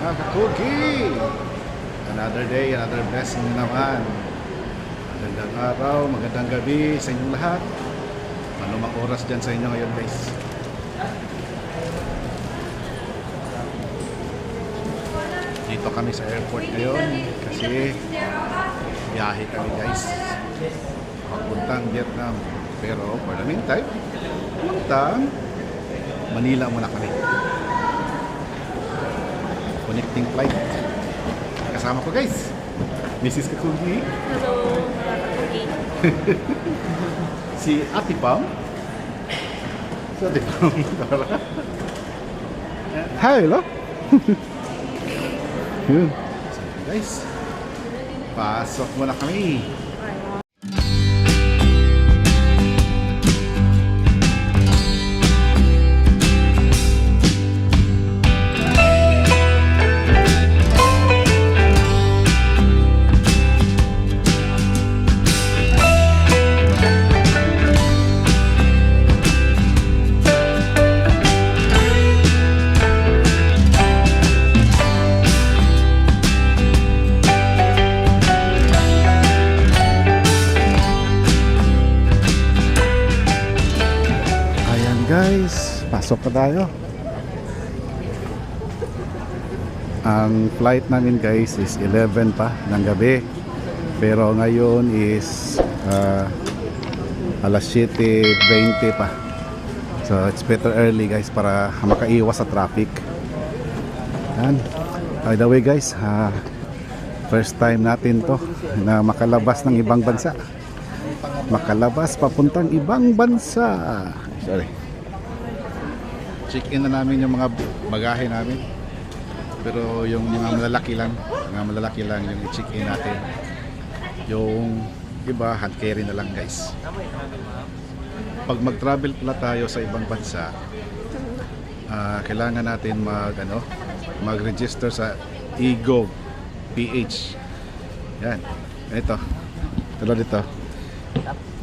Mga kakugi! Another day, another blessing na naman. Magandang araw, magandang gabi sa inyong lahat. Anumang oras dyan sa inyo ngayon guys. Dito kami sa airport ngayon kasi biyahe kami guys. Papuntang Vietnam. Pero for the meantime, puntang Manila muna kami. Connecting flight. Kasama ko guys. Mrs. Kakugi. Hello, mga kakugi. Si Ate Pam. Si Ate Pam. Hi, hello. Yun. So, guys, pasok muna kami. Pasok pa tayo. Ang flight namin guys is 11 pa ng gabi. Pero ngayon is ah, alas 7.20 pa. So it's better early guys para makaiwas sa traffic. Yan. By the way guys, ah, first time natin to na makalabas ng ibang bansa makalabas papuntang ibang bansa. Sorry. Check-in na namin yung mga bagahe namin. Pero yung mga malalaki lang, mga malalaki lang yung i-check-in natin. Yung iba, hand carry na lang guys. Pag mag-travel pala tayo sa ibang bansa, ah, kailangan natin mag ano, mag-register sa eGov PH. Yan. Ito. Tulad dito.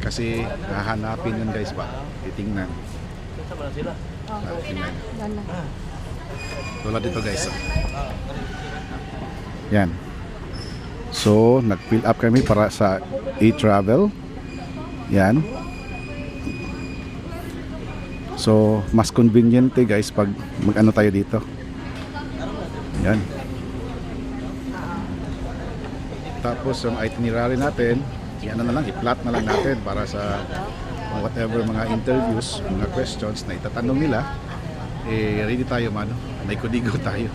Kasi hahanapin yun guys ba? Titingnan. Ah, tingnan. Tulad dito guys. oh. Yan. So, nag-fill up kami para sa e-travel. Yan. So, mas convenient eh, guys pag mag-ano tayo dito. Yan. Tapos yung itinerary natin, yan na lang, i-plot na lang natin para sa whatever mga interviews, mga questions na itatanong nila, eh ready tayo mano, may kudigo tayo.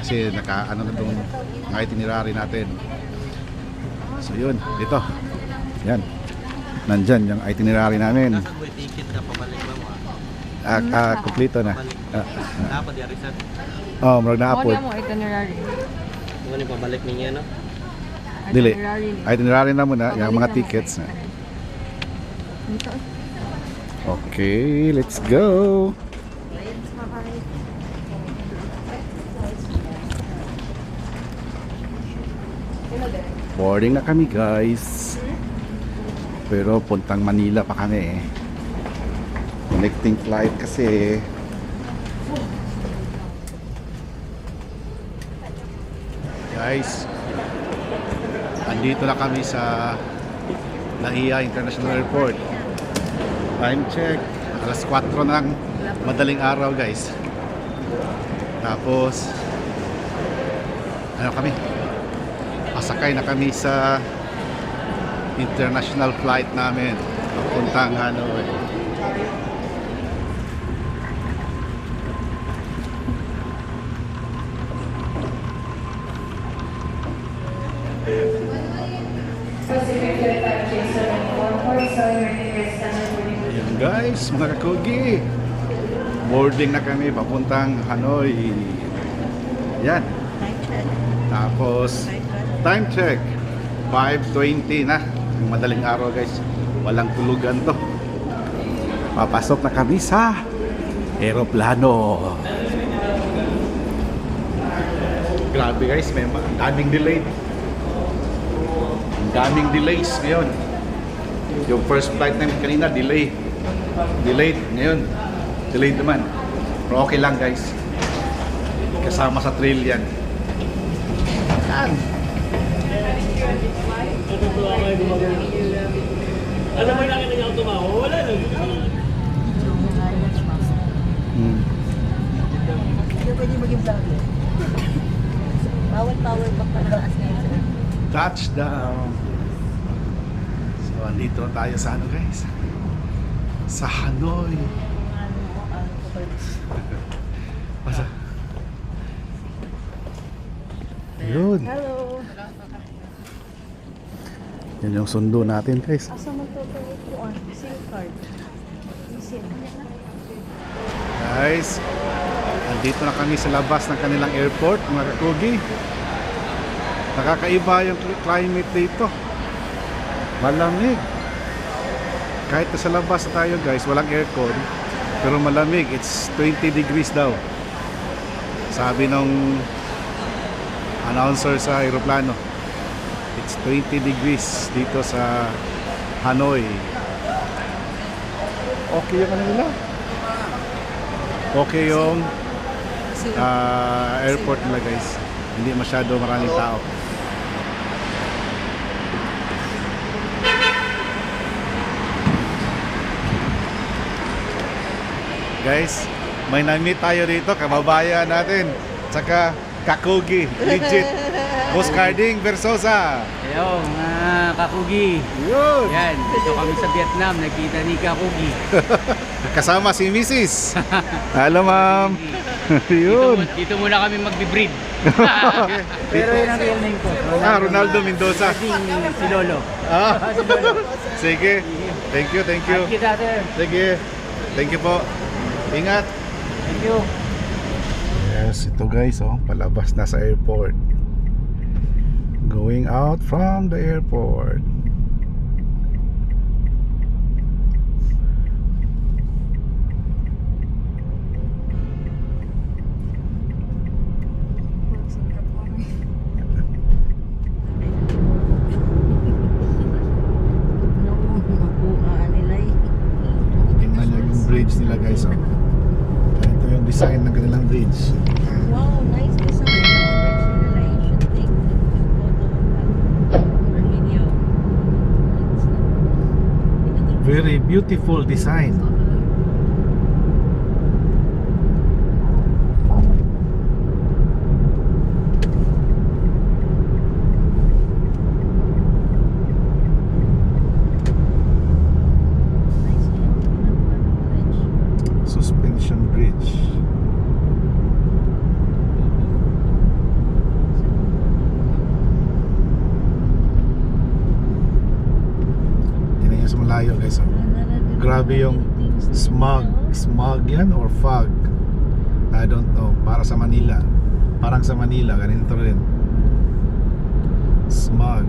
Kasi naka ano na itong mga itinerary natin. So yun, dito. Yan. Nandyan yung itinerary namin. Nasa may ticket ka pabalik ba mo? Ah, ah, kompleto na. Balik. Ah, Dapat di arisan. oh, marag na upload. na mo itinerary. Ano ni pabalik niya no? Dili. Itinerary. Na muna, yung mga na mo. tickets. Dito. Okay, let's go. Boarding na kami guys. Pero puntang Manila pa kami eh. Connecting flight kasi. Guys, andito na kami sa Naiya International Airport. Time check. Alas 4 ng madaling araw guys. Tapos, ano kami? Pasakay na kami sa international flight namin. Papuntang Hanoi. Ayan guys, mga kakugi. Boarding na kami papuntang Hanoi. Yan. Tapos, time check. 5.20 na. Ang madaling araw guys. Walang tulugan to. Papasok na kami sa aeroplano. Grabe guys, may daming delay. Daming delays ngayon. Yung first flight namin kanina, delay. Delayed. Ngayon, delayed naman. Pero okay lang guys. Kasama sa trail yan. Yan. Ano ba yung nakita niya ako tumawa? Wala lang. Hmm. Hindi pwede maging vlogger. Bawal power back ngayon sir. Touchdown. So, andito tayo sa ano guys? Sa Hanoi. Masa? Yun. Hello. Yan yung sundo natin guys. Asa mo to on SIM card? SIM. Guys, andito na kami sa labas ng kanilang airport, mga kakugi. Nakakaiba yung cl- climate dito. Malamig. Kahit sa labas tayo guys, walang aircon. Pero malamig, it's 20 degrees daw. Sabi nung announcer sa aeroplano. It's 20 degrees dito sa Hanoi. Okay yung ano nila? okay yung ah, airport nila guys hindi masyado maraming tao guys may na-meet tayo dito kababayan natin tsaka Kakugi legit Boss Carding Versosa Hello mga kakugi. yun Yan, dito kami sa Vietnam, nakita ni kakugi. kasama si Mrs. hello ma'am Dito, yun mu- dito muna kami magbe-breed. Pero yun ang real name ko. ah Ronaldo Mendoza Kasing si Lolo. Ah, sige. Thank you, thank you. Thank you. Sige. Thank you po. Ingat. Thank you. Yes, ito guys, oh, palabas na sa airport. Going out from the airport. Bridge nila guys, oh. Design ng kanilang bridge. Wow, nice design. Very beautiful design. Suspension bridge. Tingnan nyo sa malayo guys. Oh. Grabe yung smog. Smog yan or fog? I don't know. Para sa Manila. Parang sa Manila. Ganito rin. Smog.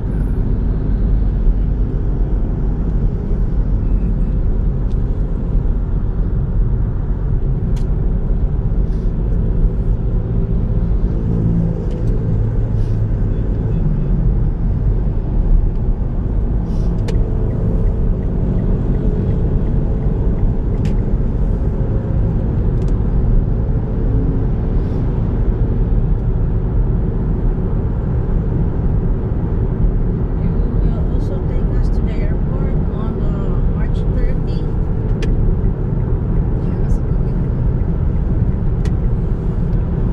You will also take us to the airport on uh, March 30.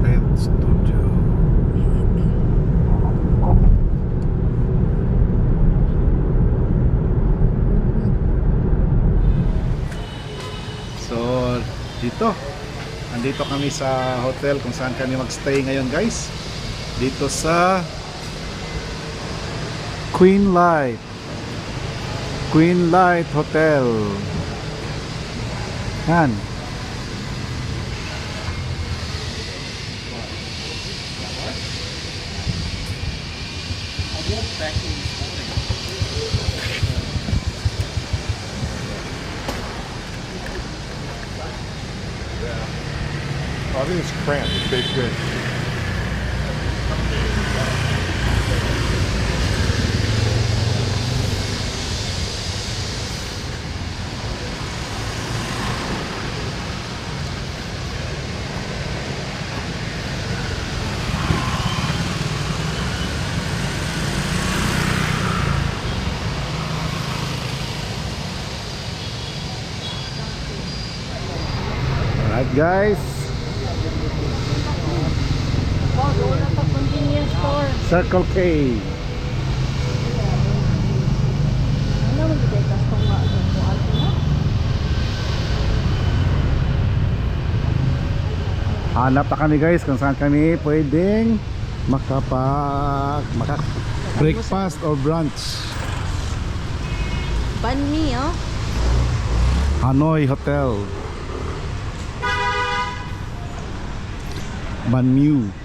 Red Studio. So, dito. Andito kami sa hotel kung saan kami magstay ngayon, guys. Dito sa Queen Light. Queen Light Hotel. Yan. Everything's cramped. It's baked good. guys Circle K. Na? Hanap pa kami guys kung saan kami pwedeng makapag maka breakfast or brunch. Ban mi, oh. Hanoi Hotel. Banmu.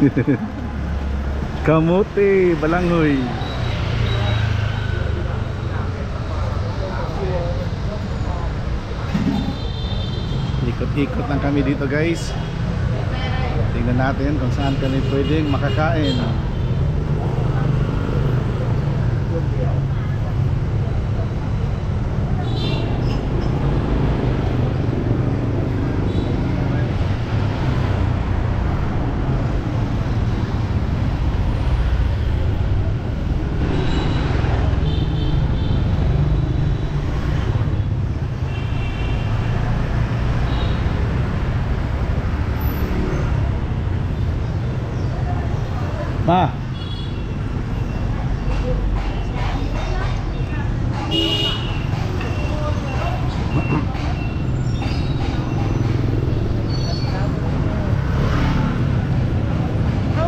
Kamote, balangoy. Ikot-ikot lang kami dito guys. Tingnan natin kung saan kami pwedeng makakain. How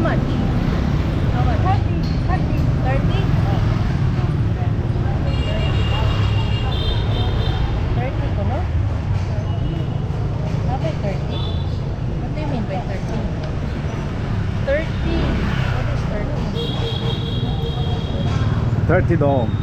much? How much? 30. 30. 30? 30 ko, no? Bakit 30? What do you mean by 30? 30. What is 30? 30 dong.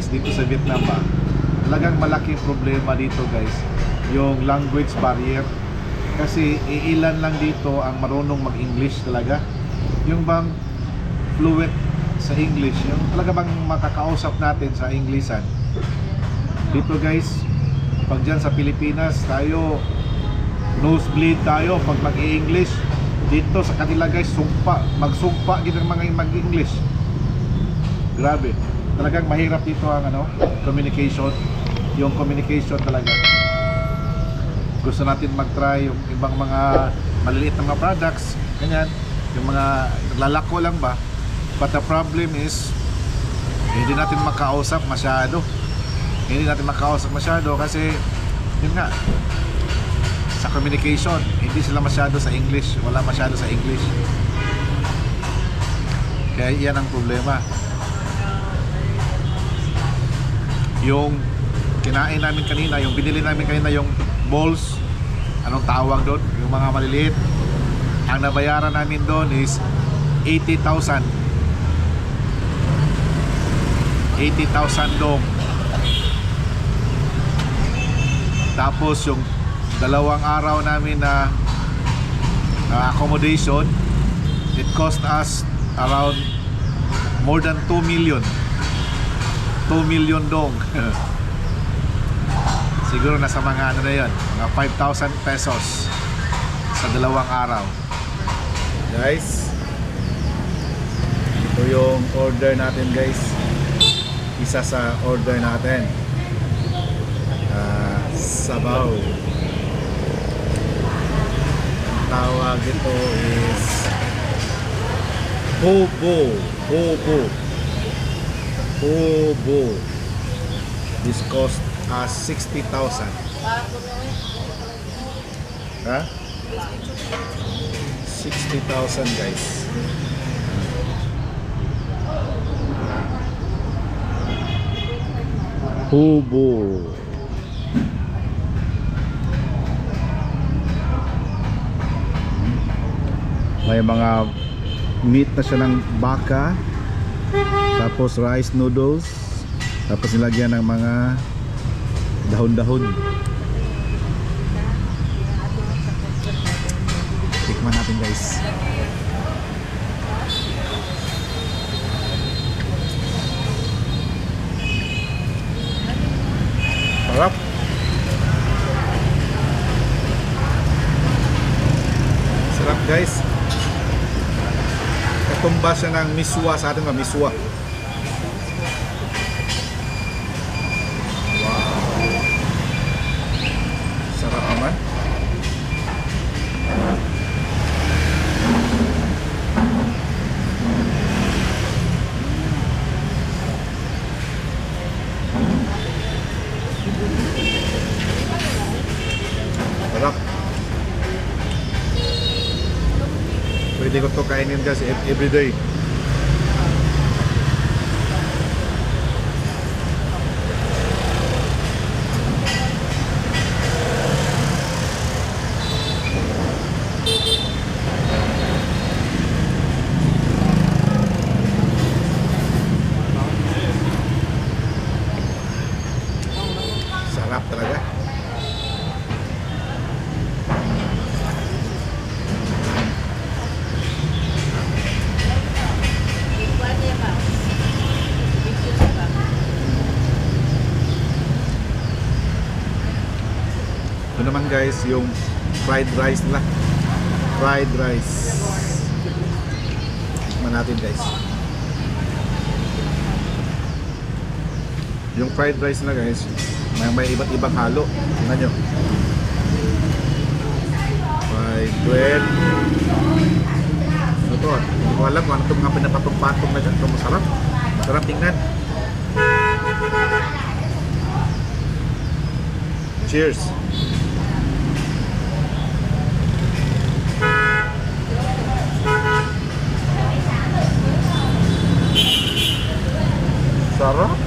Guys dito sa Vietnam ba talagang malaking problema dito guys yung language barrier. Kasi iilan lang dito ang marunong mag-English talaga. Yung bang fluent sa English yung talaga bang makakausap natin sa Englishan? Dito guys pag dyan sa Pilipinas tayo nosebleed tayo pag mag-i-English dito sa kanila guys sumpa magsumpa gid mga mag-English. Grabe talagang mahirap dito ang ano communication. Yung communication talaga. Gusto natin mag-try yung ibang mga maliliit na mga products ganyan. Yung mga lalako lang ba? But the problem is hindi natin makausap masyado. Hindi natin makausap masyado kasi yun nga sa communication hindi sila masyado sa English. Wala masyado sa English. Kaya yan ang problema yung kinain namin kanina, yung binili namin kanina yung balls, anong tawag doon? Yung mga maliliit. Ang nabayaran namin doon is 80,000. 80,000 dong. Tapos yung dalawang araw namin na na accommodation, it cost us around more than 2 million. 2 million dong. Siguro nasa mga ano na yun, mga 5,000 pesos sa dalawang araw. Guys, ito yung order natin guys. Isa sa order natin. Ah, sabaw. Ang tawag ito is Hobo. Hobo. Hobo. This cost us 60,000. Ha? 60,000 guys. Hubo. May mga meat na siya ng baka. Tapos rice noodles. Tapos nilagyan ng mga dahon-dahon. Tikman natin guys. Sarap. Sarap guys. Katumba siya ng miswa sa atin ba? Miswa. Wow. Sarap naman. Sarap. Pwede ko to kainin kasi ev- everyday. Sarap talaga. Ito naman guys, yung fried rice nila. Fried rice. Tikman natin guys. Yung fried rice na guys, may, may iba't ibang halo. Tingnan nyo. Fried bread. Ano to? Hindi ko alam kung ano itong mga pinapatong-patong na dyan. Ito masarap. Masarap tingnan. Cheers! Sarap!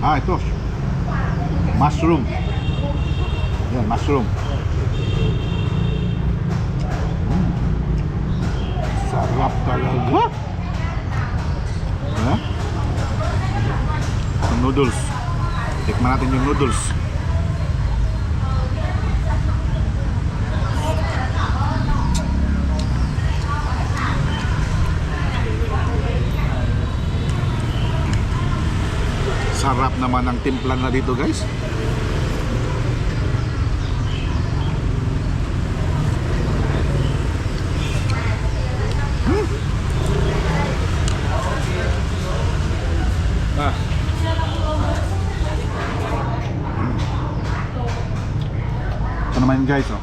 Ah, ito. Mushroom. Yan, mushroom. Mm. Sarap talaga. Ha? Ang noodles. Tikman natin yung noodles. Sarap naman ang timpla na dito guys. Hmm. Ah. Ito naman guys oh.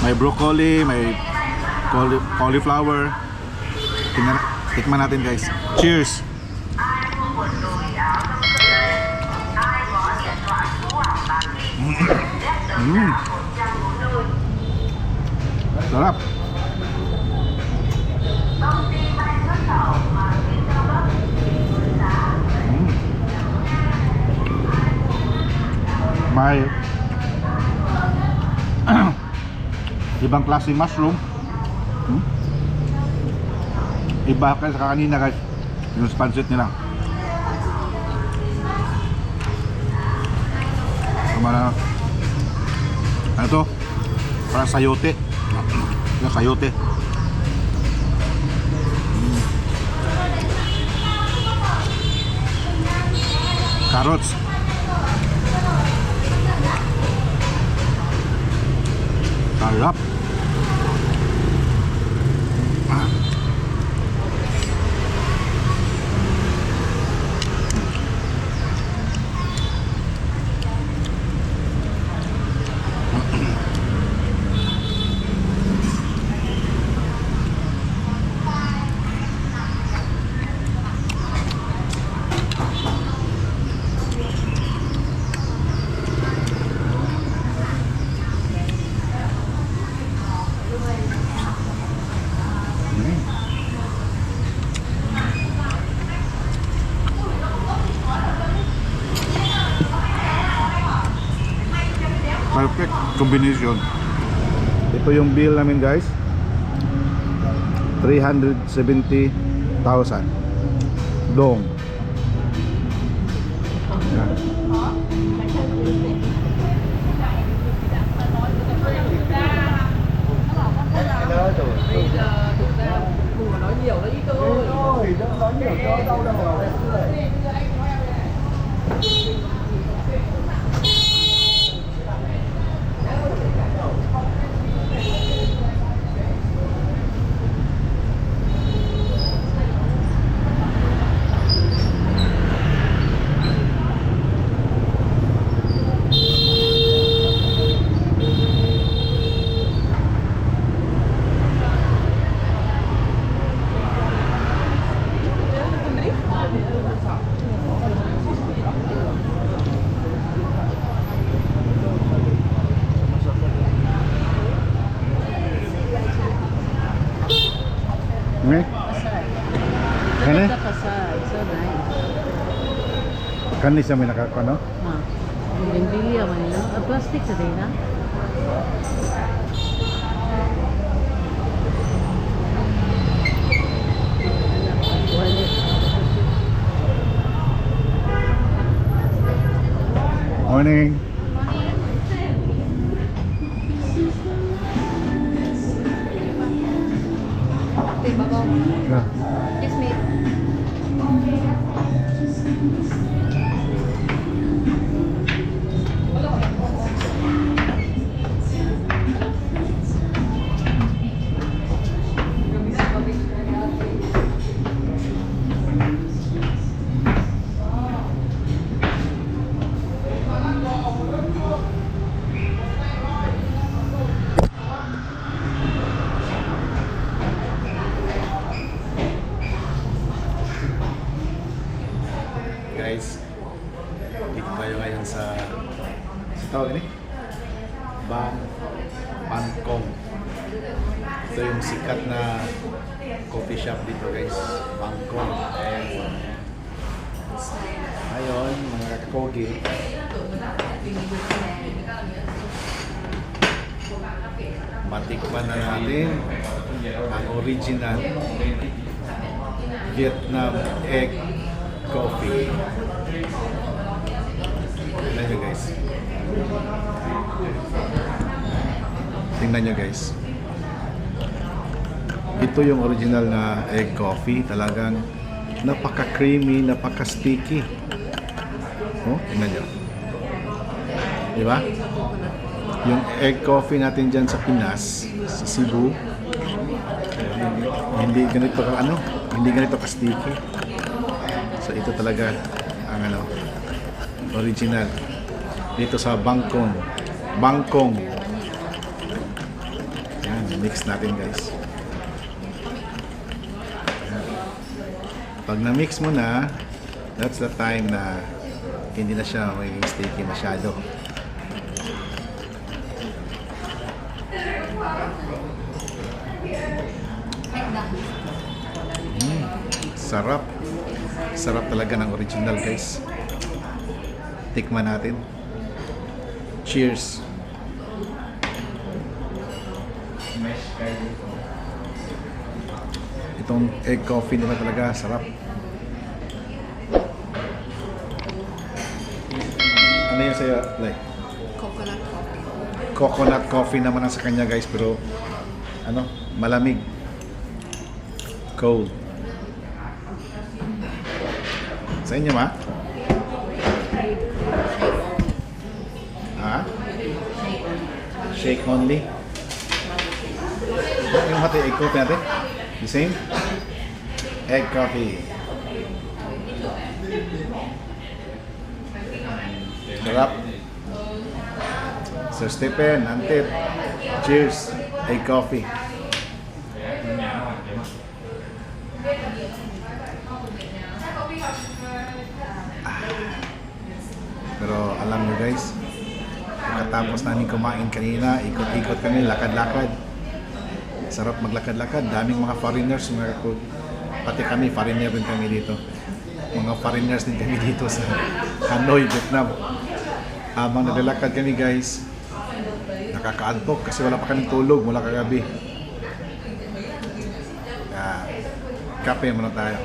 May broccoli, may cauli- cauliflower. Tingnan, tikman natin guys. Cheers! Mm. Sarap. Mm. May ibang klase mushroom. Hmm? Iba ka sa kanina guys. Yung pancit nila. Para ano to? Para sayote. Yung sayote. Mm. Carrots. Sarap. Ah. Mm. Perfect combination. Ito yung bill namin guys. 370,000. Dong. Yan. Okay. Kani? Ganda ka sa, so nice. Kani siya may nakaka, no? Ha. Bili man nila. Ah, plastic sa na. Morning. Original Vietnam egg coffee. Tingnan nyo guys. Tingnan nyo guys. Ito yung original na egg coffee. Talagang napaka-creamy, napaka-sticky. Oh, tingnan nyo. Di ba? Yung egg coffee natin dyan sa Pinas, sa Cebu, hindi, ganito ka ano, hindi ganito ka-sticky. So ito talaga ang ano, original. Dito sa Bangkong. Bangkong. Yan, mix natin guys. Pag na-mix mo na, that's the time na hindi na siya magiging sticky masyado. Sarap. Sarap talaga ng original guys. Tikman natin. Cheers. Itong egg coffee nila talaga sarap. Ano yun sa'yo, like? Coconut coffee. coconut coffee naman ang sa kanya guys pero ano malamig cold sa inyo ma? ha? shake only yung hati egg coffee natin the same egg coffee sarap Sir Stephen, Antip, cheers, ay coffee. Ah. Pero alam nyo guys, pagkatapos namin kumain kanina, ikot-ikot kami, lakad-lakad. Sarap maglakad-lakad, daming mga foreigners, mga pati kami, foreigner din kami dito. Mga foreigners din kami dito sa Hanoi, Vietnam. Habang naglalakad kami guys, nakakaantok kasi wala pa kaming tulog mula kagabi. Kaya, kape muna tayo.